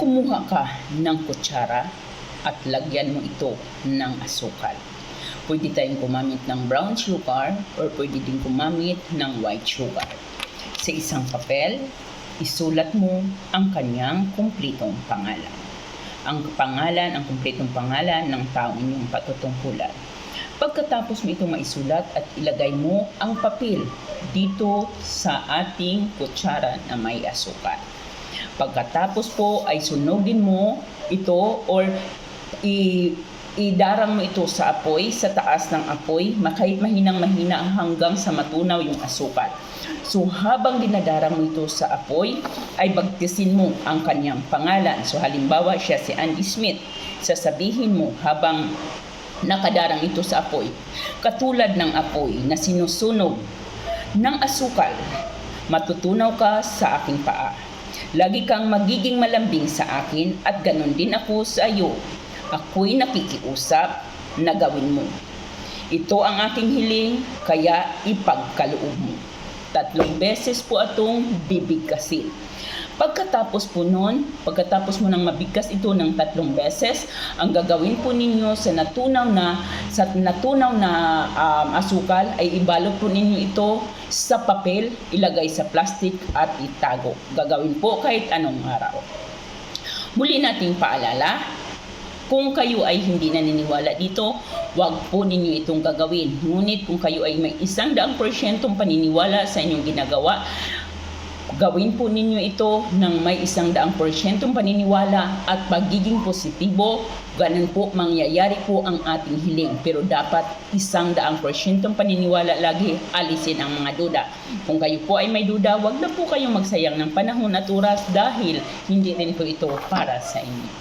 kumuha ka ng kutsara at lagyan mo ito ng asukal. Pwede tayong gumamit ng brown sugar or pwede din gumamit ng white sugar. Sa isang papel, isulat mo ang kanyang kumpletong pangalan. Ang pangalan, ang kumpletong pangalan ng taong inyong patutungkulan. Pagkatapos mo itong maisulat at ilagay mo ang papel dito sa ating kutsara na may asukal. Pagkatapos po ay sunugin mo ito or i idarang mo ito sa apoy, sa taas ng apoy, kahit mahinang mahina hanggang sa matunaw yung asukal. So habang dinadarang mo ito sa apoy, ay bagtisin mo ang kanyang pangalan. So halimbawa siya si Andy Smith. Sasabihin mo habang nakadarang ito sa apoy, katulad ng apoy na sinusunog ng asukal, matutunaw ka sa aking paa. Lagi kang magiging malambing sa akin at ganon din ako sa iyo. Ako'y nakikiusap na gawin mo. Ito ang aking hiling, kaya ipagkaloob mo. Tatlong beses po atong bibigkasin. Pagkatapos po nun, pagkatapos mo nang mabigkas ito ng tatlong beses, ang gagawin po ninyo sa natunaw na sa natunaw na um, asukal ay ibalot po ninyo ito sa papel, ilagay sa plastic at itago. Gagawin po kahit anong araw. Muli nating paalala, kung kayo ay hindi naniniwala dito, wag po ninyo itong gagawin. Ngunit kung kayo ay may isang daang porsyentong paniniwala sa inyong ginagawa, gawin po ninyo ito ng may isang daang porsyentong paniniwala at pagiging positibo, ganun po mangyayari po ang ating hiling. Pero dapat isang daang porsyentong paniniwala lagi, alisin ang mga duda. Kung kayo po ay may duda, wag na po kayong magsayang ng panahon at oras dahil hindi rin po ito para sa inyo.